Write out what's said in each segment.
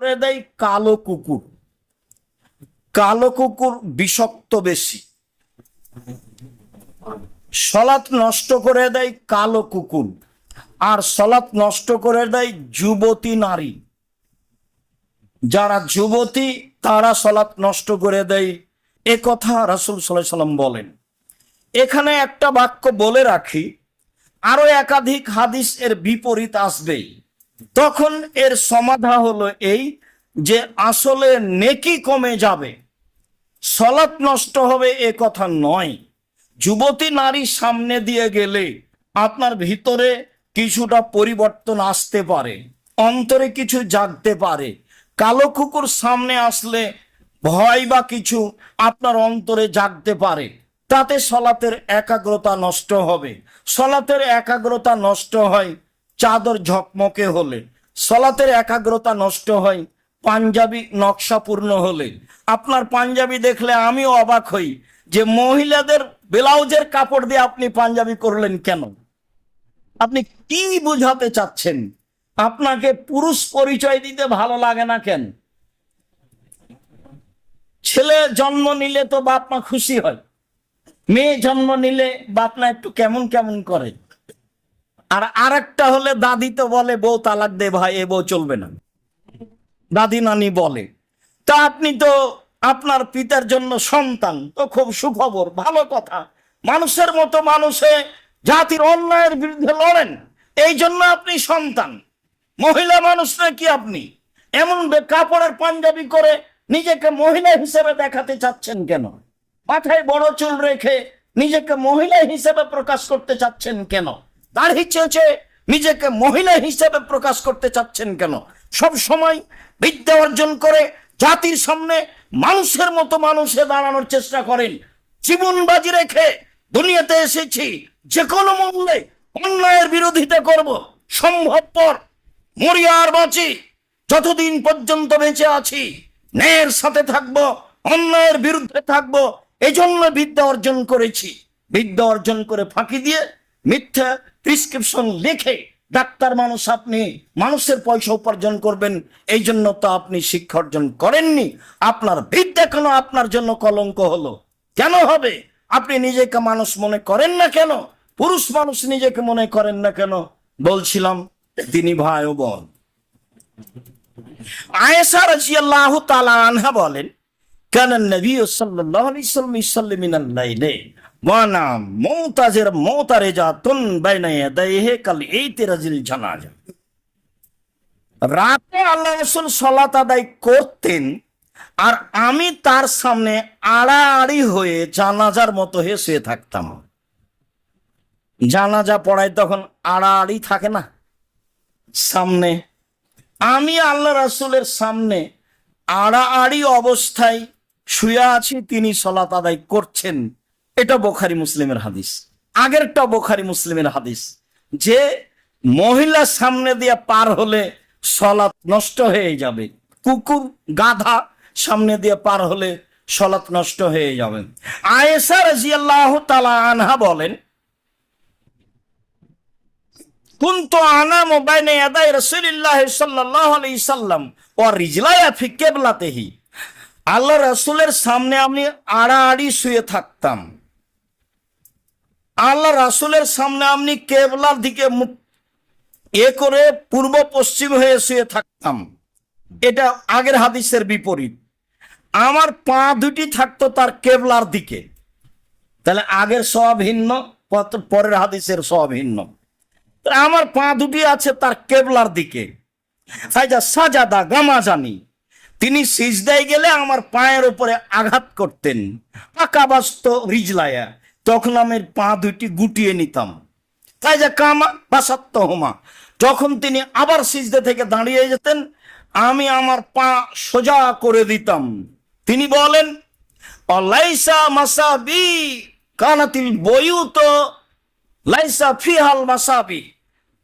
করে দেয় কালো কুকুর। কালো কুকুর বিষাক্ত বেশি। সলাৎ নষ্ট করে দেয় কালো কুকুর। আর সলাৎ নষ্ট করে দেয় যুবতী নারী। যারা যুবতী, তারা সলাৎ নষ্ট করে দেয়। এ কথা রাসুল সাল্লাহ সাল্লাম বলেন। এখানে একটা বাক্য বলে রাখি, আরও একাধিক হাদিস এর বিপরীত আসবেই। তখন এর সমাধা হলো এই যে আসলে নেকি কমে যাবে, সলাৎ নষ্ট হবে এ কথা নয়। যুবতী নারী সামনে দিয়ে গেলে আপনার ভিতরে কিছুটা পরিবর্তন আসতে পারে, অন্তরে কিছু জাগতে পারে। কালো কুকুর সামনে আসলে ভয় বা কিছু আপনার অন্তরে জাগতে পারে, তাতে সলাতের একাগ্রতা নষ্ট হবে। সলাতের একাগ্রতা নষ্ট হয় চাদর ঝকমকে হলে, সলাতের একাগ্রতা নষ্ট হয়, পাঞ্জাবি নকশাপূর্ণ হলে। আপনার পাঞ্জাবি দেখলে আমিও অবাক হই যে মহিলাদের ব্লাউজের কাপড় দিয়ে আপনি পাঞ্জাবি করলেন কেন? আপনি কি বুঝাতে চাচ্ছেন? আপনাকে পুরুষ পরিচয় দিতে ভালো লাগে না কেন? ছেলে জন্ম নিলে তো বাপ মা খুশি হয়, মেয়ে জন্ম নিলে বাপ মা একটু কেমন কেমন করে? আর আরেকটা হলে দাদি তো বলে, বউ তালাক দে ভাই, এ বউ চলবে না। দাদি নানি বলে, তা আপনি তো আপনার পিতার জন্য সন্তান, তো খুব সুখবর, ভালো কথা। মানুষের মতো মানুষে জাতির অন্যায়ের বিরুদ্ধে লড়েন, এই জন্য আপনি সন্তান। মহিলা মানুষ নাকি আপনি? এমন কাপড়ের পাঞ্জাবি করে নিজেকে মহিলা হিসেবে দেখাতে চাচ্ছেন কেন? মাথায় বড় চুল রেখে নিজেকে মহিলা হিসেবে প্রকাশ করতে চাচ্ছেন কেন? দাড়ি চেয়েছে নিজেকে মহিলা হিসেবে প্রকাশ করতে চাচ্ছেন কেন? সব সময় বিদ্যা অর্জন করে জাতির সামনে মানুষের মতো মানুষে দাঁড়ানোর চেষ্টা করেন। জীবন বাজি রেখে দুনিয়াতে এসেছি যে কোনো মূল্যে অন্যায়ের বিরোধিতা করব, সম্ভবপর মরি আর বাঁচি, যতদিন পর্যন্ত বেঁচে আছি, ন্যায়ের সাথে থাকব, অন্যায়ের বিরুদ্ধে থাকব, এজন্য বিদ্যা অর্জন করেছি। বিদ্যা অর্জন করে ফাঁকি দিয়ে মিথ্যা প্রিসক্রিপশন লিখে ডাক্তার মানুষ আপনি মানুষের পয়সা উপার্জন করবেন, এই জন্য তো আপনি শিক্ষা অর্জন করেননি। আপনার বিদ্যা কেন আপনার জন্য কলঙ্ক হলো? কেন হবে? আপনি নিজেকে মানুষ মনে করেন না কেন? পুরুষ মানুষ নিজেকে মনে করেন না কেন? বলছিলাম, তিনি ভাই বোন। আয়েশা রাজিয়াল্লাহু তাআলা আনহা বলেন নবী সাল্লাল্লাহু আলাইহি ওয়াসাল্লাম ইসাল্লি মিনাল লাইলি ওয়া না মুতাজির মুতারিজাতুন বাইনা ইয়াদাইহি কাল ইতিরাজিল জানাজা। রাতে আল্লাহ রাসূল সালাত আদায় করতেন আর আমি তার সামনে আড়াআড়ি হয়ে জানাজার মতো হয়ে শুয়ে থাকতাম। জানাজা পড়ায় তখন আড়াআড়ি থাকে না। সামনে আমি আল্লাহ রাসূলের সামনে আড়াআড়ি অবস্থায় শুয়ে আছি, তিনি সলাত আদায় করছেন। এটা বোখারি মুসলিমের হাদিস। আগেরটা বোখারি মুসলিমের হাদিস। যে মহিলা সামনে দিয়ে পার হলে সলাৎ নষ্ট হয়ে যাবে। কুকুর, গাধা সামনে দিয়ে পার হলে সলাৎ নষ্ট হয়ে যাবে। আয়েশা রাজিয়াল্লাহু তালা আনহা বলেন, কুন্তু ওয়া রিজলায়া ফি কিবলাতিহি। আল্লাহ রাসূলের সামনে আমি আড়াআড়ি শুয়ে থাকতাম। আল্লাহ রাসূলের সামনে আমি কেবলার দিকে এ করে পূর্ব পশ্চিম হয়ে শুয়ে থাকতাম। এটা আগের হাদিসের বিপরীত। আমার পা দুটি থাকতো তার কেবলার দিকে। তাহলে আগের সব ভিন্ন পরের হাদিসের সব ভিন্ন। আমার পা দুটি আছে তার কেবলার দিকে। সাইজা সাজাদা গামা জানি। তিনি সিজদায় গেলে আমার পায়ের উপরে আঘাত করতেন। পাকাবাস্ত রিজলায়া। তখন আমি পা দুটি গুটিয়ে নিতাম। তাই যে কামা বাসাত্ত হোমা। যখন তিনি আবার সিজদে থেকে দাঁড়িয়ে যেতেন, আমি আমার পা সোজা করে দিতাম। তিনি বলেন, অলাইসা মাসাবি কানাতিল বইউত লাইসা ফিহাল মাসাবি।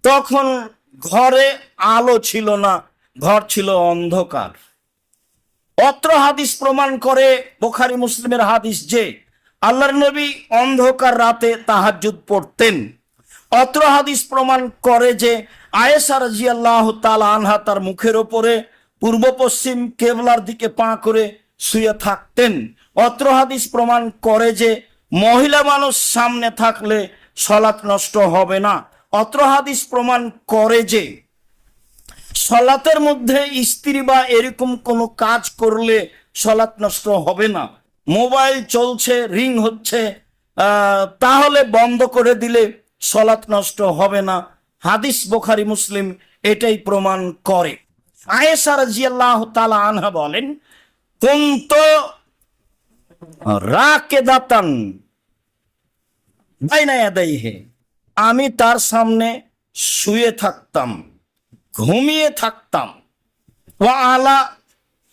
তখন ঘরে আলো ছিল না, ঘর ছিল অন্ধকার। অত্র হাদিস প্রমাণ করে বোখারি মুসলিমের হাদিস যে, আল্লাহর নবী অন্ধকার রাতে তাহাজ্জুদ পড়তেন। অত্র হাদিস প্রমাণ করে যে, আয়েশা রাজিয়াল্লাহ তাআলা আনহা তার মুখের ওপরে পূর্ব পশ্চিম কেবলার দিকে পা করে শুয়ে থাকতেন। অত্র হাদিস প্রমাণ করে যে, মহিলা মানুষ সামনে থাকলে সলাৎ নষ্ট হবে না। অত্র হাদিস প্রমাণ করে যে সলাতের মধ্যে স্ত্রী বা এরকম কোনো কাজ করলে সলাৎ নষ্ট হবে না। মোবাইল চলছে, রিং হচ্ছে তাহলে বন্ধ করে দিলে সলাৎ নষ্ট হবে না। হাদিস বোখারি, মুসলিম এটাই প্রমাণ করে। আয়েশা রাজিয়াল্লাহ তালা আনহা বলেন, কুন্ত রাকেদাতান বাইনা ইয়াদাইহে, আমি তার সামনে শুয়ে থাকতাম। ঘুমিয়ে থাকতাম। ওয়া আলা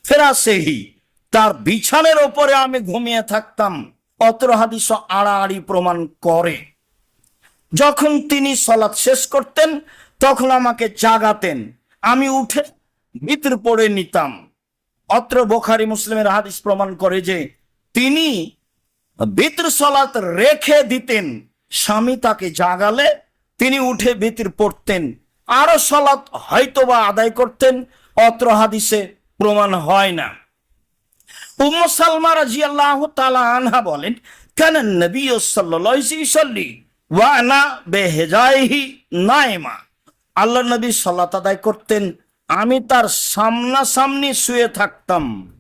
ফেরাসেহি, তার বিছানের ওপরে আমি ঘুমিয়ে থাকতাম। অত্র হাদিস আড়াআড়ি প্রমাণ করে। যখন তিনি সলাৎ শেষ করতেন, তখন আমাকে জাগাতেন। আমি উঠে ভিতর পড়ে নিতাম। অত্র বোখারি মুসলিমের হাদিস প্রমাণ করে যে, তিনি বিতর সলাত রেখে দিতেন। স্বামী তাকে জাগালে তিনি উঠে বিতির পড়তেন। আরও সলাত হয়তোবা আদায় করতেন, অত্র হাদিসে প্রমাণ হয় না। উম্ম সালমা রাদিয়াল্লাহু তাআলা আনহা বলেন, কান নবী সাল্লাল্লাহু আলাইহি ওয়াসাল্লাম ওয়া বেহেজাইহি নাইমা। আল্লাহ নবী সালাত আদায় করতেন, আমি তার সামনাসামনি শুয়ে থাকতাম।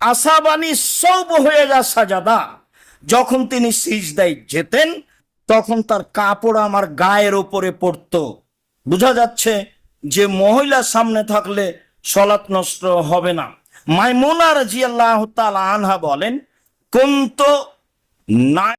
আসাবানি সব হয়ে যা সাজাদা। যখন তিনি সিজদায় যেতেন তখন তার কাপড় আমার গায়ের ওপরে পড়ত। বোঝা যাচ্ছে যে মহিলা সামনে থাকলে সলাৎ নষ্ট হবে না। মাইমুনা রাজিয়াল্লাহ তাল আনহা বলেন, কুন্ত না